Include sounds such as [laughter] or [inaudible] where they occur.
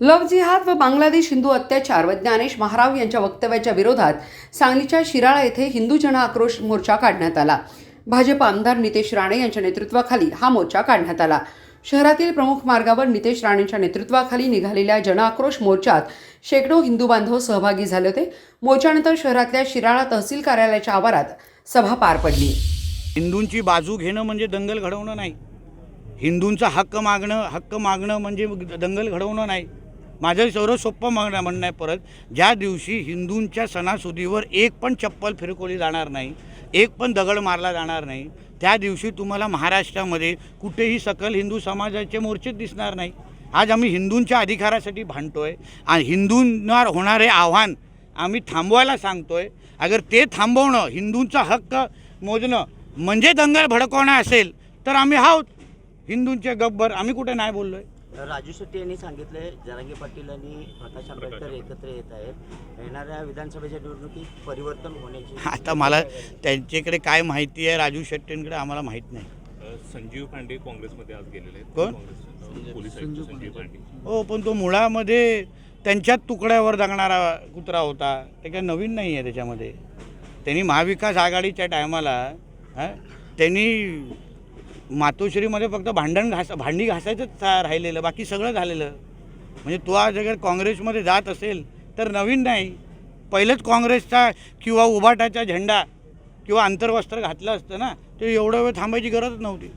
लव जिहाद व बांगलादेश हिंदू अत्याचार व ज्ञानेश महाराव यांच्या वक्तव्याच्या विरोधात सांगलीच्या शिराळा येथे हिंदू जन आक्रोश मोर्चा काढण्यात आला. भाजप आमदार नितेश राणे यांच्या नेतृत्वाखाली हा मोर्चा काढण्यात आला. शहरातील प्रमुख मार्गावर नितेश राणेंच्या नेतृत्वाखाली निघालेल्या जनआक्रोश मोर्चात शेकडो हिंदू बांधव सहभागी झाले होते. मोर्चानंतर शहरातल्या शिराळा तहसील कार्यालयाच्या आवारात सभा पार पडली. हिंदूंची बाजू घेणं म्हणजे दंगल घडवणं नाही. हिंदूंचा हक्क मागणं हक्क मागणं म्हणजे दंगल घडवणं नाही. माझं सर्व सोपं म्हणणं म्हणणं आहे परत. ज्या दिवशी हिंदूंच्या सणासुदीवर एक पण चप्पल फिरकवली जाणार नाही एक पण दगड मारला जाणार नाही त्या दिवशी तुम्हाला महाराष्ट्रामध्ये कुठेही सकल हिंदू समाजाचे मोर्चेच दिसणार नाही. आज आम्ही हिंदूंच्या अधिकारासाठी भांडतो आहे आणि हिंदूंना होणारे आव्हान आम्ही थांबवायला सांगतो आहे अगर ते थांबवणं हिंदूंचा हक्क मोजणं म्हणजे दंगल भडकवणं असेल तर आम्ही आहोत. हिंदूंचे गब्बर आम्ही कुठे नाही बोललो आहे राजू शेट्टी यांनी सांगितले जरांगे पाटील आणि प्रकाश आंबेडकर एकत्र येत आहेत. येणाऱ्या विधानसभेच्या निवडणुकीत परिवर्तन होण्याची [laughs] आता मला त्यांच्याकडे काय माहिती आहे राजू शेट्टींकडे आम्हाला माहीत नाही. संजीव पांडे काँग्रेसमध्ये आज गेलेले आहेत. कोण? काँग्रेस पोलीस आयुक्त संजीव पांडे. हो पण तो मुळामध्ये त्यांच्याच तुकड्यावर जगणारा कुत्रा होता. ते काही नवीन नाही आहे त्याच्यामध्ये. त्यांनी महाविकास आघाडीच्या टायमाला हां त्यांनी मातोश्रीमध्ये फक्त भांडण घास भांडी घासायचंच राहिलेलं बाकी सगळं झालेलं. म्हणजे तो आज अगर काँग्रेसमध्ये जात असेल तर नवीन नाही. पहिलंच काँग्रेसचा किंवा उभाटाचा झेंडा किंवा आंतरवस्त्र घातलं असतं ना ते एवढं वेळ थांबायची गरज नव्हती.